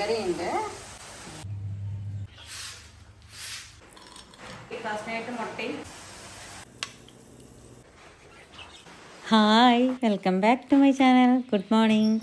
മീൻകറി ഉണ്ട് ഫസ്റ്റായിട്ട് മുട്ടയും hi welcome back to my channel. Good morning.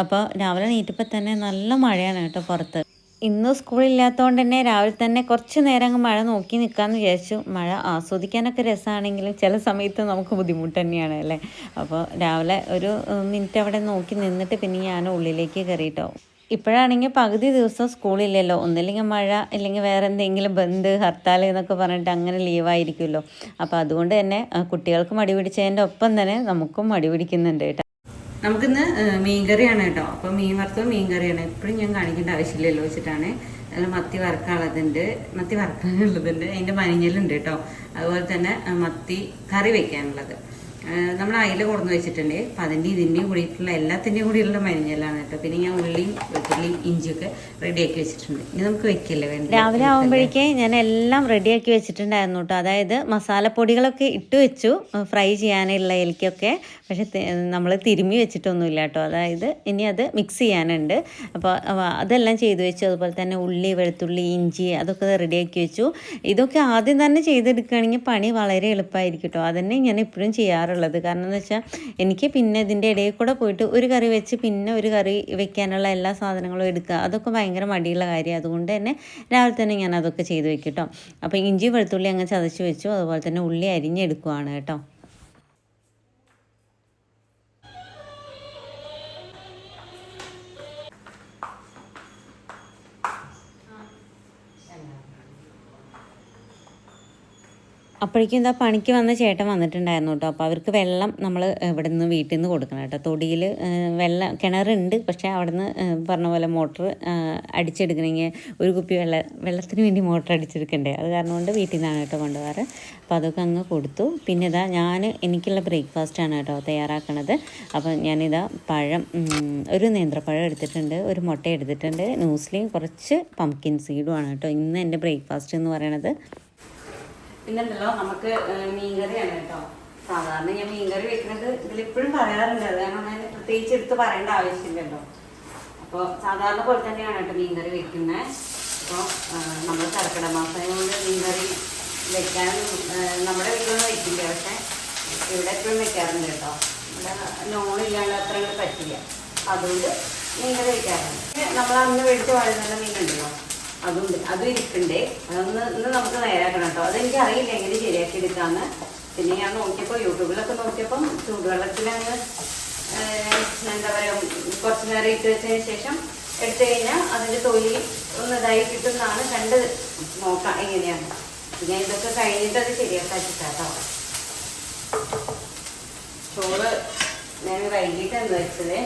അപ്പോൾ രാവിലെ നീട്ടിപ്പോൾ തന്നെ നല്ല മഴയാണ് കേട്ടോ പുറത്ത്. ഇന്ന് സ്കൂളില്ലാത്തതുകൊണ്ട് തന്നെ രാവിലെ തന്നെ കുറച്ച് നേരം അങ്ങ് മഴ നോക്കി നിൽക്കാമെന്ന് വിചാരിച്ചു. മഴ ആസ്വദിക്കാനൊക്കെ രസമാണെങ്കിലും ചില സമയത്ത് നമുക്ക് ബുദ്ധിമുട്ട് തന്നെയാണ് അല്ലേ? അപ്പോൾ രാവിലെ ഒരു മിനിറ്റ് അവിടെ നോക്കി നിന്നിട്ട് പിന്നെ ഞാൻ ഉള്ളിലേക്ക് കയറിയിട്ടോ ഇപ്പോഴാണെങ്കിൽ പകുതി ദിവസം സ്കൂളില്ലല്ലോ. ഒന്നില്ലെങ്കിൽ മഴ ഇല്ലെങ്കിൽ വേറെ എന്തെങ്കിലും ബന്ദ് ഹർത്താൽ എന്നൊക്കെ പറഞ്ഞിട്ട് അങ്ങനെ ലീവായിരിക്കുമല്ലോ അപ്പോൾ അതുകൊണ്ട് തന്നെ കുട്ടികൾക്ക് മടി പിടിച്ചതിന്റെ ഒപ്പം തന്നെ നമുക്കും മടി പിടിക്കുന്നുണ്ട് കേട്ടോ. നമുക്കിന്ന് മീൻകറിയാണ് കേട്ടോ. അപ്പോൾ മീൻ വറുത്തത് മീൻകറിയാണ്. എപ്പോഴും ഞാൻ കാണിക്കേണ്ട ആവശ്യമില്ലല്ലോ വെച്ചിട്ടാണ്. അതിൽ മത്തി വറുക്കാനുള്ളതുണ്ട്. മത്തി വറുക്കാനുള്ളതുണ്ട്. അതിന്റെ മഞ്ഞളുണ്ട് കേട്ടോ. അതുപോലെ തന്നെ മത്തി കറി വെക്കാനുള്ളത്. ഏഹ്, നമ്മൾ അയില കൊടുന്ന് വെച്ചിട്ടുണ്ട്. അപ്പം അതിന്റെ ഇതിന്റെയും കൂടിയിട്ടുള്ള എല്ലാത്തിന്റെയും കൂടിയുള്ള മഞ്ഞളാണ് കേട്ടോ. പിന്നെ ഞാൻ ഉള്ളിയും വെളുത്തുള്ളിയും ഇഞ്ചിയൊക്കെ റെഡിയാക്കി വെച്ചിട്ടുണ്ട്. ഇനി നമുക്ക് വെക്കല്ലേ വേണ്ട രാവിലെ ആകുമ്പോഴേക്കേ ഞാൻ എല്ലാം റെഡിയാക്കി വെച്ചിട്ടുണ്ടായിരുന്നു കേട്ടോ. അതായത് മസാലപ്പൊടികളൊക്കെ ഇട്ട് വെച്ചു ഫ്രൈ ചെയ്യാനുള്ള എലിക്കൊക്കെ പക്ഷെ നമ്മൾ തിരുമ്മി വെച്ചിട്ടൊന്നുമില്ല കേട്ടോ. അതായത് ഇനി അത് മിക്സ് ചെയ്യാനുണ്ട്. അപ്പോൾ അതെല്ലാം ചെയ്തു വെച്ചു. അതുപോലെ തന്നെ ഉള്ളി വെളുത്തുള്ളി ഇഞ്ചി അതൊക്കെ റെഡിയാക്കി വെച്ചു. ഇതൊക്കെ ആദ്യം തന്നെ ചെയ്തെടുക്കുകയാണെങ്കിൽ പണി വളരെ എളുപ്പമായിരിക്കും കേട്ടോ. അതന്നെ ഞാൻ ഇപ്പോഴും ചെയ്യാറുള്ളത്. കാരണം എന്ന് വെച്ചാൽ എനിക്ക് പിന്നെ ഇതിന്റെ ഇടയിൽ കൂടെ പോയിട്ട് ഒരു കറി വെച്ച് പിന്നെ ഒരു കറി വെക്കാനുള്ള എല്ലാ സാധനങ്ങളും എടുക്കുക അതൊക്കെ ഭയങ്കര മടിയുള്ള കാര്യം. അതുകൊണ്ട് തന്നെ രാവിലെ തന്നെ ഞാൻ അതൊക്കെ ചെയ്ത് വെക്കും കേട്ടോ അപ്പോൾ ഇഞ്ചി വെളുത്തുള്ളി അങ്ങ് ചതച്ച് വെച്ചു. അതുപോലെ തന്നെ ഉള്ളി അരിഞ്ഞെടുക്കുവാണ് കേട്ടോ. അപ്പോഴേക്കും എന്താ പണിക്ക് വന്ന ചേട്ടൻ വന്നിട്ടുണ്ടായിരുന്നു കേട്ടോ. അപ്പോൾ അവർക്ക് വെള്ളം നമ്മൾ ഇവിടെ നിന്ന് വീട്ടിൽ നിന്ന് കൊടുക്കണം കേട്ടോ. തൊടിയിൽ വെള്ളം കിണറുണ്ട്. പക്ഷേ അവിടെ നിന്ന് പറഞ്ഞ പോലെ മോട്ടർ അടിച്ചെടുക്കണമെങ്കിൽ ഒരു കുപ്പി വെള്ള വെള്ളത്തിന് വേണ്ടി മോട്ടർ അടിച്ചെടുക്കണ്ടേ? അത് കാരണം കൊണ്ട് വീട്ടിൽ നിന്നാണ് കേട്ടോ കൊണ്ടുപോകാറ്. അപ്പോൾ അതൊക്കെ അങ്ങ് കൊടുത്തു. പിന്നെ ഇതാ ഞാൻ എനിക്കുള്ള ബ്രേക്ക്ഫാസ്റ്റാണ് കേട്ടോ തയ്യാറാക്കണത്. അപ്പോൾ ഞാനിതാ പഴം ഒരു നേന്ത്രപ്പഴം എടുത്തിട്ടുണ്ട് ഒരു മുട്ട എടുത്തിട്ടുണ്ട് ന്യൂസ്ലിയും കുറച്ച് പംകിൻ സീഡുമാണ് കേട്ടോ ഇന്ന് എന്റെ ബ്രേക്ക്ഫാസ്റ്റ് എന്ന് പറയണത്. പിന്നെന്തല്ലോ നമുക്ക് മീൻകറിയാണ് കേട്ടോ. സാധാരണ ഞാൻ മീൻകറി വെക്കുന്നത് ഇതിലിപ്പോഴും പറയാറുണ്ട്. അത് കാരണം ഞാൻ പ്രത്യേകിച്ച് എടുത്ത് പറയേണ്ട ആവശ്യമില്ലല്ലോ. അപ്പോൾ സാധാരണ പോലെ തന്നെയാണ് കേട്ടോ മീൻകറി വെക്കുന്നത് അപ്പോൾ നമ്മൾ കർക്കിട മാസം കൊണ്ട് മീൻകറി വെക്കാൻ നമ്മുടെ വീട്ടിലൊന്നും വെക്കില്ല. പക്ഷേ ഇവിടെ എപ്പോഴും വെക്കാറുണ്ട് കേട്ടോ. ഇവിടെ നോണില്ലാണ്ട് അത്ര പറ്റില്ല. അതുകൊണ്ട് മീൻകറി വെക്കാറുണ്ട്. നമ്മൾ അന്ന് വെടിച്ച് വഴുതുന്ന മീനുണ്ടല്ലോ. അതുണ്ട്. അതും ഇരിക്കണ്ടേ. അതൊന്ന് ഇന്ന് നമുക്ക് നേരാക്കണം കേട്ടോ. അതെനിക്ക് അറിയില്ല എങ്ങനെ ശരിയാക്കി എടുക്കാന്ന്. പിന്നെ ഞാൻ നോക്കിയപ്പോൾ യൂട്യൂബിലൊക്കെ നോക്കിയപ്പം ചൂടുവെള്ളത്തിലങ്ങ് അങ്ങ് എന്താ പറയുക കുറച്ച് നേരം ഇട്ട് വെച്ചതിന് ശേഷം എടുത്തു കഴിഞ്ഞാൽ അതിന്റെ തൊലി ഒന്ന് ഇതായി കിട്ടുന്നതാണ് കണ്ട് നോക്കാം എങ്ങനെയാണ്. ഞാൻ ഇതൊക്കെ കഴിഞ്ഞിട്ട് അത് ശരിയാക്കി കേട്ടോ. ചോറ് ഞാൻ വൈകിട്ടാണ് വെച്ചത്?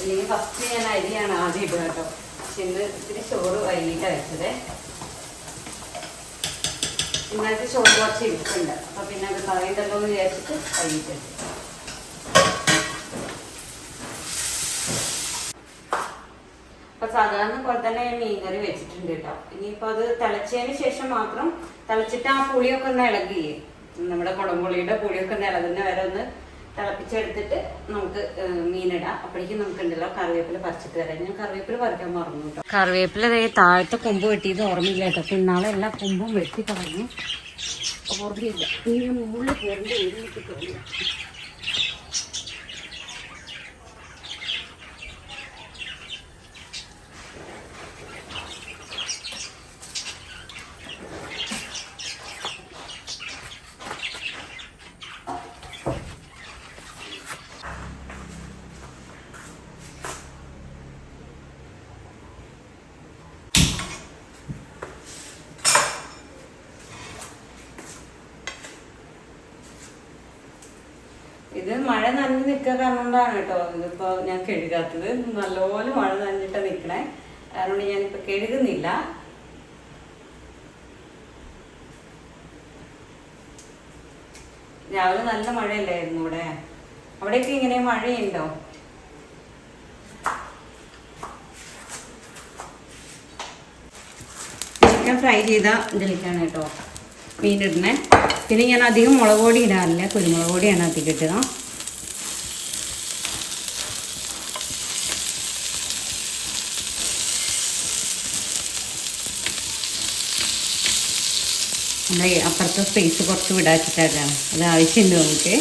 അല്ലെങ്കിൽ ഫസ്റ്റ് ഞാൻ അരിയാണ് ആദ്യം ഇടുക കേട്ടോ. ഇന്ന് ഇത്തിരി ചോറ് വൈകിട്ട് വെച്ചത് ഇന്നത്തെ ചോറ് കുറച്ച് ഇരിപ്പുണ്ട്. അപ്പൊ പിന്നെ അത് കളയണ്ടല്ലോ എന്ന് വിചാരിച്ചിട്ട് വൈകിട്ട്. അപ്പൊ സാധാരണ പോലെ തന്നെ ഞാൻ മീൻകറി വെച്ചിട്ടുണ്ട് കേട്ടോ. ഇനിയിപ്പോ അത് തിളച്ചതിന് ശേഷം മാത്രം തിളച്ചിട്ട് ആ പുളിയൊക്കെ ഒന്ന് ഇളകിയേ. നമ്മുടെ കുടംപുളിയുടെ പുളിയൊക്കെ ഒന്ന് ഇളകുന്ന വരെ ഒന്ന് തിളപ്പിച്ചെടുത്തിട്ട് നമുക്ക് മീനിടാം. അപ്പോഴേക്കും നമുക്ക് ഉണ്ടല്ലോ കറിവേപ്പില പറിച്ചിട്ട് തരാം. ഞാൻ കറിവേപ്പില പറിക്കാൻ മറന്നു കേട്ടോ. കറിവേപ്പില താഴത്തെ കൊമ്പ് വെട്ടിയത് ഓർമ്മയില്ല കേട്ടോ. പിന്നാളെ എല്ലാ കൊമ്പും വെട്ടി കളഞ്ഞു. ഓർമ്മയില്ല. ഇനി മുകളിൽ കയറി എഴുതി മഴ നനഞ്ഞ് നിൽക്കുക കാരണം കൊണ്ടാണ് കേട്ടോ. ഇതിപ്പോ ഞാൻ കഴുകാത്തത്. നല്ലപോലെ മഴ നനഞ്ഞിട്ടാ നിൽക്കണേ അതുകൊണ്ട് ഞാനിപ്പൊ കഴുകുന്നില്ല. രാവിലെ നല്ല മഴയല്ലായിരുന്നു ഇവിടെ. അവിടെയൊക്കെ ഇങ്ങനെ മഴയുണ്ടോ? ചിക്കൻ ഫ്രൈ ചെയ്ത ഇതിലേക്കാണ് കേട്ടോ. മീനിടണേ പിന്നെ ഞാൻ അധികം മുളക് പൊടി ഇടാറില്ല. കുരുമുളക് പൊടിയാണ് അധികം ഇടുക. നമ്മൾ അപ്പുറത്തെ സ്പേസ് കുറച്ച് വിടാച്ചിട്ടാണ്. അത് ആവശ്യമുണ്ട് നമുക്ക്.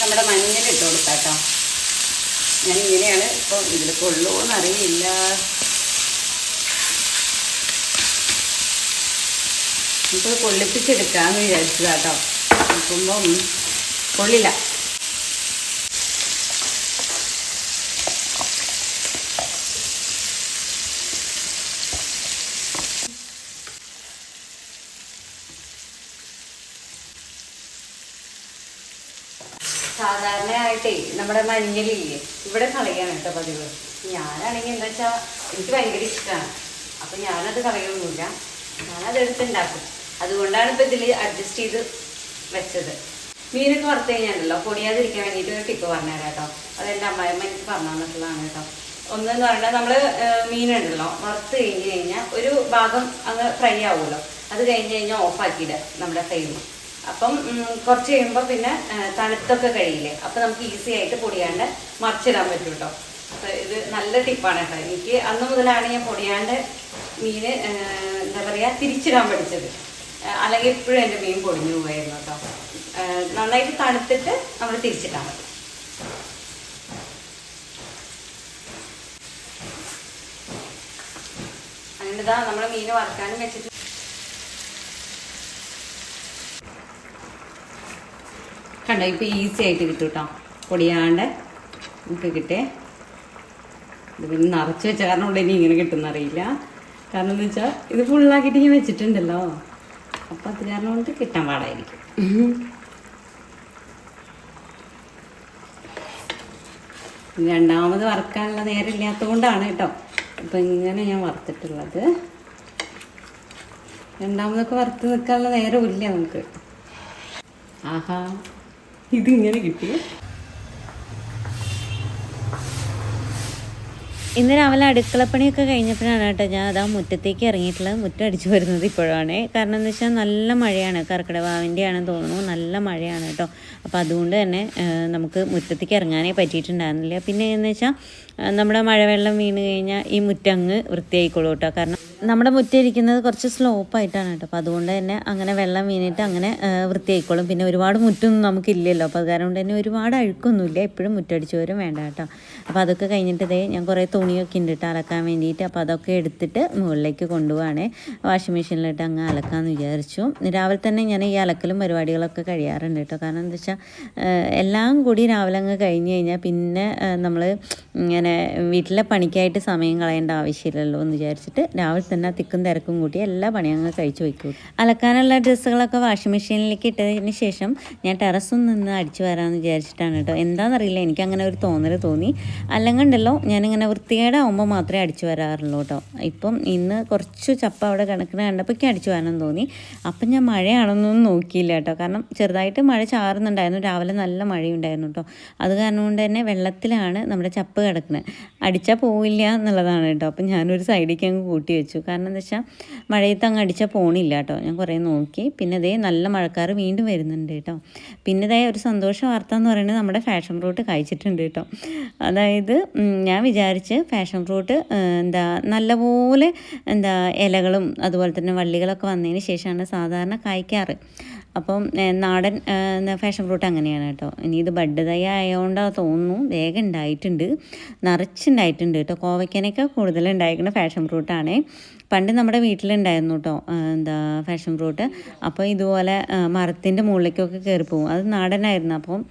നമ്മുടെ മഞ്ഞൾ ഇട്ട് കൊടുക്കാം ഞാൻ ഇങ്ങനെയാണ് ഇപ്പോൾ ഇതിൽ കൊള്ളുമോ അറിയില്ല നമുക്കത് പൊള്ളിപ്പിച്ചെടുക്കാന്ന് വിചാരിച്ചതാ കേട്ടോ നോക്കുമ്പം പൊള്ളില്ല. സാധാരണയായിട്ടേ നമ്മുടെ മഞ്ഞളില്ലേ ഇവിടെ കളയാണ് കേട്ടോ പതിവ്. ഞാനാണെങ്കിൽ എന്താ വെച്ചാൽ എനിക്ക് ഭയങ്കര ഇഷ്ടമാണ് അപ്പം ഞാനത് കളയൊന്നുമില്ല. ഞാനത് എടുത്തുണ്ടാക്കും അതുകൊണ്ടാണ് ഇപ്പം ഇതിൽ അഡ്ജസ്റ്റ് ചെയ്ത് വെച്ചത്. മീനൊക്കെ വറുത്ത് കഴിഞ്ഞാണല്ലോ പൊടിയാതിരിക്കാൻ വേണ്ടിയിട്ട് ഒരു ടിപ്പ് പറഞ്ഞുതരാം കേട്ടോ. അതെന്റെ അമ്മായിമ്മ എനിക്ക് പറഞ്ഞു തന്നിട്ടുള്ളതാണ് കേട്ടോ. ഒന്നെന്ന് പറഞ്ഞാൽ നമ്മൾ മീനുണ്ടല്ലോ വറുത്ത് കഴിഞ്ഞ് കഴിഞ്ഞാൽ ഒരു ഭാഗം അങ്ങ് ഫ്രൈ ആവുമല്ലോ. അത് കഴിഞ്ഞ് കഴിഞ്ഞാൽ ഓഫാക്കിയിടുക നമ്മുടെ ഫ്ലെയിം അപ്പം കുറച്ച് കഴിയുമ്പോൾ പിന്നെ തണുത്തൊക്കെ കഴിയില്ലേ? അപ്പം നമുക്ക് ഈസി ആയിട്ട് പൊടിയാണ്ട് മറിച്ചിടാൻ പറ്റും കേട്ടോ. അപ്പം ഇത് നല്ല ടിപ്പാണ് കേട്ടോ. എനിക്ക് അന്ന് മുതലാണ് ഞാൻ പൊടിയാണ്ട് മീൻ എന്താ പറയുക തിരിച്ചിടാൻ പഠിച്ചത്. അല്ലെങ്കിൽ എപ്പോഴും എന്റെ മീൻ പൊടിഞ്ഞു പോയായിരുന്നു കേട്ടോ. നന്നായിട്ട് തണുത്തിട്ട് നമ്മൾ തിരിച്ചിട്ടാൽ മതി. നമ്മുടെ നമ്മൾ മീൻ വറുക്കാനും വെച്ചിട്ട്. കണ്ടോ ഇപ്പൊ ഈസി ആയിട്ട് കിട്ടും കേട്ടോ. പൊടിയാണ്ട് നമുക്ക് കിട്ടേ ഇത് പിന്നെ നിറച്ച് വെച്ച കാരണം കൊണ്ട് ഇനി ഇങ്ങനെ കിട്ടുന്നറിയില്ല. കാരണം എന്താ വെച്ചാൽ ഇത് ഫുള്ളാക്കിയിട്ട് ഇങ്ങനെ വെച്ചിട്ടുണ്ടല്ലോ. അപ്പം അത് കാരണം കൊണ്ട് കിട്ടാൻ പാടായിരിക്കും. രണ്ടാമത് വറക്കാനുള്ള നേരം ഇല്ലാത്തത് കൊണ്ടാണ് കേട്ടോ. അപ്പം ഇങ്ങനെ ഞാൻ വറുത്തിട്ടുള്ളത്. രണ്ടാമതൊക്കെ വറുത്ത് നിൽക്കാനുള്ള നേരമില്ല നമുക്ക്. ആഹാ ഇതിങ്ങനെ കിട്ടിയ ഇന്ന് രാവിലെ അടുക്കളപ്പണിയൊക്കെ കഴിഞ്ഞപ്പോഴാണ് കേട്ടോ ഞാൻ അതാ മുറ്റത്തേക്ക് ഇറങ്ങിയിട്ടുള്ളത്. മുറ്റം അടിച്ചു വരുന്നത് ഇപ്പോഴാണ്. കാരണം എന്താ വെച്ചാൽ നല്ല മഴയാണ്. കർക്കിടവാവിന്റെ ആണെന്ന് തോന്നുന്നു. നല്ല മഴയാണ് കേട്ടോ. അപ്പോൾ അതുകൊണ്ട് തന്നെ നമുക്ക് മുറ്റത്തേക്ക് ഇറങ്ങാനേ പറ്റിയിട്ടുണ്ടായിരുന്നില്ല. പിന്നെ എന്ന് വെച്ചാൽ നമ്മുടെ മഴവെള്ളം വീണ് കഴിഞ്ഞാൽ ഈ മുറ്റങ്ങ് വൃത്തിയായിക്കോളൂ കേട്ടോ. കാരണം നമ്മുടെ മുറ്റം ഇരിക്കുന്നത് കുറച്ച് സ്ലോപ്പായിട്ടാണ് കേട്ടോ. അപ്പോൾ അതുകൊണ്ട് തന്നെ അങ്ങനെ വെള്ളം വീണിട്ട് അങ്ങനെ വൃത്തിയായിക്കോളും. പിന്നെ ഒരുപാട് മുറ്റൊന്നും നമുക്കില്ലല്ലോ. അപ്പോൾ അത് കാരണം കൊണ്ട് തന്നെ ഒരുപാട് അഴുക്കൊന്നുമില്ല. എപ്പോഴും മുറ്റടിച്ചു വരും വേണ്ട കേട്ടോ. അപ്പോൾ അതൊക്കെ കഴിഞ്ഞിട്ട് ഇതേ ഞാൻ കുറേ തുണിയൊക്കെ ഉണ്ട് കേട്ടോ അലക്കാൻ വേണ്ടിയിട്ട്. അപ്പോൾ അതൊക്കെ എടുത്തിട്ട് മുകളിലേക്ക് കൊണ്ടുപോവാണേ. വാഷിംഗ് മെഷീനിലിട്ട് അങ്ങ് അലക്കാമെന്ന് വിചാരിച്ചു. രാവിലെ തന്നെ ഞാൻ ഈ അലക്കലും പരിപാടികളൊക്കെ കഴിയാറുണ്ട് കേട്ടോ. കാരണം എന്താ വെച്ചാൽ എല്ലാം കൂടി രാവിലെ അങ്ങ് കഴിഞ്ഞ് കഴിഞ്ഞാൽ പിന്നെ നമ്മൾ ഇങ്ങനെ വീട്ടിലെ പണിക്കായിട്ട് സമയം കളയേണ്ട ആവശ്യമില്ലല്ലോ എന്ന് വിചാരിച്ചിട്ട് രാവിലെ തന്നെ തിക്കും തിരക്കും കൂട്ടി എല്ലാ പണിയും അങ്ങ് കഴിച്ചു വയ്ക്കും അലക്കാനുള്ള ഡ്രസ്സുകളൊക്കെ വാഷിംഗ് മെഷീനിലേക്ക് ഇട്ടതിന് ശേഷം ഞാൻ ടെറസും നിന്ന് അടിച്ചു വരാമെന്ന് വിചാരിച്ചിട്ടാണ് കേട്ടോ. എന്താണെന്നറിയില്ല എനിക്ക് അങ്ങനെ ഒരു തോന്നൽ തോന്നി. അല്ലെങ്കിണ്ടല്ലോ ഞാനിങ്ങനെ വൃത്തികേടാവുമ്പോൾ മാത്രമേ അടിച്ചു വരാറുള്ളൂ കേട്ടോ. ഇപ്പം ഇന്ന് കുറച്ച് ചപ്പ അവിടെ കിടക്കണ കണ്ടപ്പോഴേക്കും അടിച്ചു വരാൻ തോന്നി. അപ്പം ഞാൻ മഴയാണെന്നൊന്നും നോക്കിയില്ല കേട്ടോ. കാരണം ചെറുതായിട്ട് മഴ ചാറുന്നുണ്ടായിരുന്നു. രാവിലെ നല്ല മഴയുണ്ടായിരുന്നു കേട്ടോ. അത് കാരണം കൊണ്ട് തന്നെ വെള്ളത്തിലാണ് നമ്മുടെ ചപ്പ് കിടക്കുന്നത് അടിച്ചാൽ പോവില്ല എന്നുള്ളതാണ് കേട്ടോ. അപ്പം ഞാനൊരു സൈഡിലേക്ക് അങ്ങ് കൂട്ടി വെച്ചു. കാരണം എന്താ വെച്ചാൽ മഴയത്ത് അങ്ങ് അടിച്ചാൽ പോണില്ല കേട്ടോ ഞാൻ കുറേ നോക്കി. പിന്നെ ഇതേ നല്ല മഴക്കാർ വീണ്ടും വരുന്നുണ്ട് കേട്ടോ പിന്നെ അതായത് ഒരു സന്തോഷ വാർത്ത എന്ന് പറയുന്നത് നമ്മുടെ ഫാഷൻ ഫ്രൂട്ട് കഴിച്ചിട്ടുണ്ട് കേട്ടോ അതായത് ഞാൻ വിചാരിച്ച് ഫാഷൻ ഫ്രൂട്ട് എന്താ നല്ലപോലെ എന്താ ഇലകളും അതുപോലെ തന്നെ വള്ളികളൊക്കെ വന്നതിന് ശേഷമാണ് സാധാരണ കായ്ക്കാറ്. അപ്പം നാടൻ ഫാഷൻ ഫ്രൂട്ട് അങ്ങനെയാണ് കേട്ടോ ഇനി ഇത് ബഡ് തൈ ആയതുകൊണ്ടാണ് തോന്നുന്നു. വേഗം ഉണ്ടായിട്ടുണ്ട് നിറച്ചുണ്ടായിട്ടുണ്ട് കേട്ടോ കോവയ്ക്കനൊക്കെ കൂടുതലുണ്ടായിരിക്കുന്ന ഫാഷൻ ഫ്രൂട്ടാണ്. പണ്ട് നമ്മുടെ വീട്ടിലുണ്ടായിരുന്നു കേട്ടോ എന്താ ഫാഷൻ ഫ്രൂട്ട് അപ്പോൾ ഇതുപോലെ മരത്തിന്റെ മുകളിലേക്കൊക്കെ കയറി പോകും അത് നാടനായിരുന്നു. അപ്പം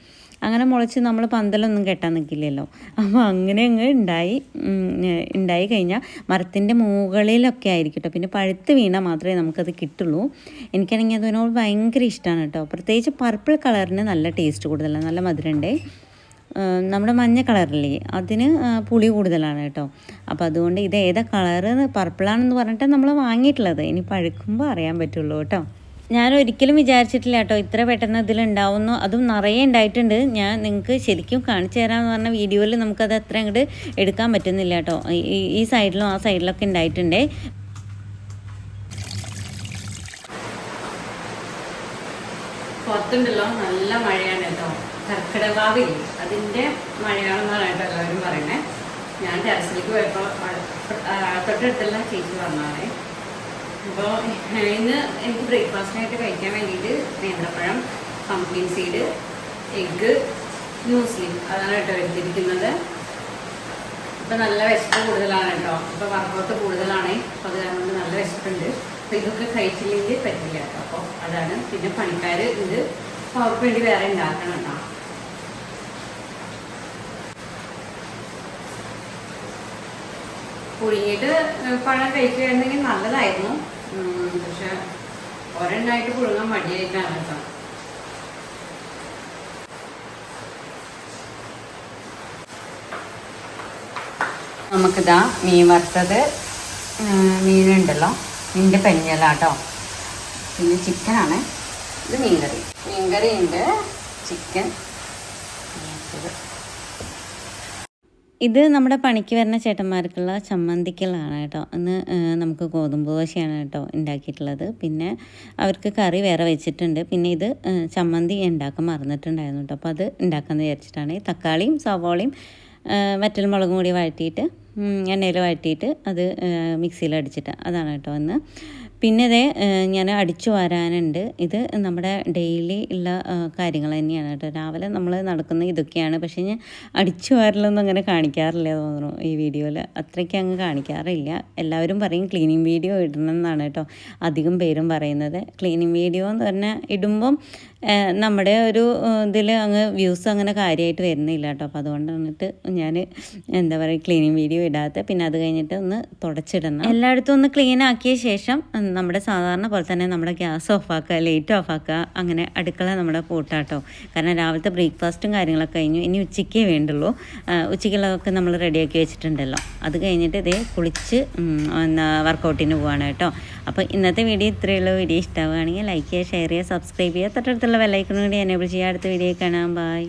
അങ്ങനെ മുളച്ച് നമ്മൾ പന്തലൊന്നും കെട്ടാൻ നിൽക്കില്ലല്ലോ അപ്പോൾ അങ്ങനെ അങ്ങ് ഉണ്ടായി ഉണ്ടായി കഴിഞ്ഞാൽ മരത്തിന്റെ മുകളിലൊക്കെ ആയിരിക്കും കേട്ടോ പിന്നെ പഴുത്ത് വീണാൽ മാത്രമേ നമുക്കത് കിട്ടുള്ളൂ. എനിക്കാണെങ്കിൽ അതിനോട് ഭയങ്കര ഇഷ്ടമാണ് കേട്ടോ പ്രത്യേകിച്ച് പർപ്പിൾ കളറിന് നല്ല ടേസ്റ്റ് കൂടുതലാണ് നല്ല മധുരമുണ്ടേ നമ്മുടെ മഞ്ഞ കളറില്ലേ? അതിന് പുളി കൂടുതലാണ് കേട്ടോ. അപ്പോൾ അതുകൊണ്ട് ഇത് ഏതാ കളറ്? പർപ്പിളാണെന്ന് പറഞ്ഞിട്ട് നമ്മൾ വാങ്ങിയിട്ടുള്ളത്. ഇനി പഴുക്കുമ്പോൾ അറിയാൻ പറ്റുള്ളൂ കേട്ടോ. ഞാൻ ഒരിക്കലും വിചാരിച്ചിട്ടില്ല കേട്ടോ ഇത്ര പെട്ടെന്ന് ഇതിലുണ്ടാവുന്നു. അതും നിറയെ ഉണ്ടായിട്ടുണ്ട്. ഞാൻ നിങ്ങൾക്ക് ശരിക്കും കാണിച്ചു തരാമെന്ന് പറഞ്ഞ വീഡിയോയിൽ നമുക്കത് അത്ര അങ്ങോട്ട് എടുക്കാൻ പറ്റുന്നില്ല കേട്ടോ. ഈ- സൈഡിലും ആ സൈഡിലൊക്കെ ഉണ്ടായിട്ടുണ്ടേ. പുറത്തുണ്ടല്ലോ. നല്ല മഴയാണ്. കേട്ടോ അതിന്റെ മലയാളം എന്ന് കേട്ടോ എല്ലാവരും പറയണേ ഞാൻ ടെറസിലേക്ക് പോയപ്പോൾ തൊട്ടടുത്തുള്ള ചേച്ചി വന്നാണേ അപ്പോൾ ഇന്ന് എനിക്ക് ബ്രേക്ക്ഫാസ്റ്റിനായിട്ട് കഴിക്കാൻ വേണ്ടിയിട്ട് നേന്ത്രപ്പഴം പമ്പിൻ സീഡ് എഗ്ഗ് ന്യൂസ്ലി അതാണ് കേട്ടോ എടുത്തിരിക്കുന്നത്. ഇപ്പം നല്ല വിശപ്പ് കൂടുതലാണ് കേട്ടോ. ഇപ്പോൾ വർക്കൗട്ട് കൂടുതലാണ്. അപ്പോൾ അത് കാരണം നല്ല വിശപ്പുണ്ട്. അപ്പോൾ ഇതൊക്കെ കഴിച്ചില്ലെങ്കിൽ പറ്റില്ല കേട്ടോ. അപ്പോൾ അതാണ്. പിന്നെ പണിക്കാർ ഇത് അവർക്ക് വേണ്ടി വേറെ ഉണ്ടാക്കണം കേട്ടോ. പുഴുങ്ങിയിട്ട് പഴം കഴിക്കുകയായിരുന്നെങ്കിൽ നല്ലതായിരുന്നു. പക്ഷെ ഒരെണ്ണായിട്ട് പുഴുങ്ങാൻ മടിയായിട്ടാണ് കേട്ടോ. നമുക്കിതാ മീൻ വറുത്തത് മീനുണ്ടല്ലോ. മീന്റെ പെഞ്ഞലാട്ടോ. പിന്നെ ചിക്കനാണ്. ഇത് മീൻകറി. മീൻകറി ഉണ്ട് ചിക്കൻ വറുത്തത്. ഇത് നമ്മുടെ പണിക്ക് വരുന്ന ചേട്ടന്മാർക്കുള്ള ചമ്മന്തിക്കലാണ് കേട്ടോ. ഇന്ന് നമുക്ക് ഗോതമ്പ് ദോശയാണ് കേട്ടോ ഉണ്ടാക്കിയിട്ടുള്ളത്. പിന്നെ അവർക്ക് കറി വേറെ വെച്ചിട്ടുണ്ട്. പിന്നെ ഇത് ചമ്മന്തി ഉണ്ടാക്കാൻ മറന്നിട്ടുണ്ടായിരുന്നു കേട്ടോ. അപ്പോൾ അത് ഉണ്ടാക്കാമെന്ന് വിചാരിച്ചിട്ടാണ്. തക്കാളിയും സവോളയും വറ്റൽ മുളകും കൂടി വഴറ്റിയിട്ട് എണ്ണയിൽ വഴറ്റിയിട്ട് അത് മിക്സിയിൽ അടിച്ചിട്ട് അതാണ് കേട്ടോ ഇന്ന്. പിന്നെ ഇതേ ഞാൻ അടിച്ചു വരാനുണ്ട്. ഇത് നമ്മുടെ ഡെയിലി ഉള്ള കാര്യങ്ങൾ തന്നെയാണ് കേട്ടോ. രാവിലെ നമ്മൾ നടക്കുന്ന ഇതൊക്കെയാണ്. പക്ഷേ ഞാൻ അടിച്ചു വാരലൊന്നും അങ്ങനെ കാണിക്കാറില്ല തോന്നുന്നു ഈ വീഡിയോയിൽ അത്രയ്ക്ക് അങ്ങ് കാണിക്കാറില്ല. എല്ലാവരും പറയും ക്ലീനിങ് വീഡിയോ ഇടണം എന്നാണ് കേട്ടോ അധികം പേരും പറയുന്നത്. ക്ലീനിങ് വീഡിയോ എന്ന് പറഞ്ഞാൽ ഇടുമ്പം നമ്മുടെ ഒരു ഇതിൽ അങ്ങ് വ്യൂസ് അങ്ങനെ കാര്യമായിട്ട് വരുന്നില്ല കേട്ടോ. അപ്പോൾ അതുകൊണ്ട് വന്നിട്ട് ഞാൻ എന്താ പറയുക ക്ലീനിങ് വീഡിയോ ഇടാത്ത. പിന്നെ അത് കഴിഞ്ഞിട്ട് ഒന്ന് തുടച്ചിടണം. എല്ലായിടത്തും ഒന്ന് ക്ലീൻ ആക്കിയ ശേഷം നമ്മുടെ സാധാരണ പോലെ തന്നെ നമ്മുടെ ഗ്യാസ് ഓഫാക്കുക ലൈറ്റ് ഓഫാക്കുക അങ്ങനെ അടുക്കള നമ്മുടെ പൂട്ടാട്ടോ. കാരണം രാവിലത്തെ ബ്രേക്ക്ഫാസ്റ്റും കാര്യങ്ങളൊക്കെ കഴിഞ്ഞു. ഇനി ഉച്ചയ്ക്കേ വേണ്ടുള്ളൂ. ഉച്ചയ്ക്കുള്ളതൊക്കെ നമ്മൾ റെഡിയാക്കി വെച്ചിട്ടുണ്ടല്ലോ. അത് കഴിഞ്ഞിട്ട് ഇതേ കുളിച്ച് വർക്കൗട്ടിന് പോവാണ് കേട്ടോ. അപ്പോൾ ഇന്നത്തെ വീഡിയോ ഇത്രയുള്ള വീഡിയോ ഇഷ്ടമാവുകയാണെങ്കിൽ ലൈക്ക് ചെയ്യുക ഷെയർ ചെയ്യുക സബ്സ്ക്രൈബ് ചെയ്യുക. തൊട്ടടുത്തുള്ള ബെല്ലൈക്കണും കൂടി എനേബിൾ ചെയ്യുക. അടുത്ത വീഡിയോ കാണാം. ബൈ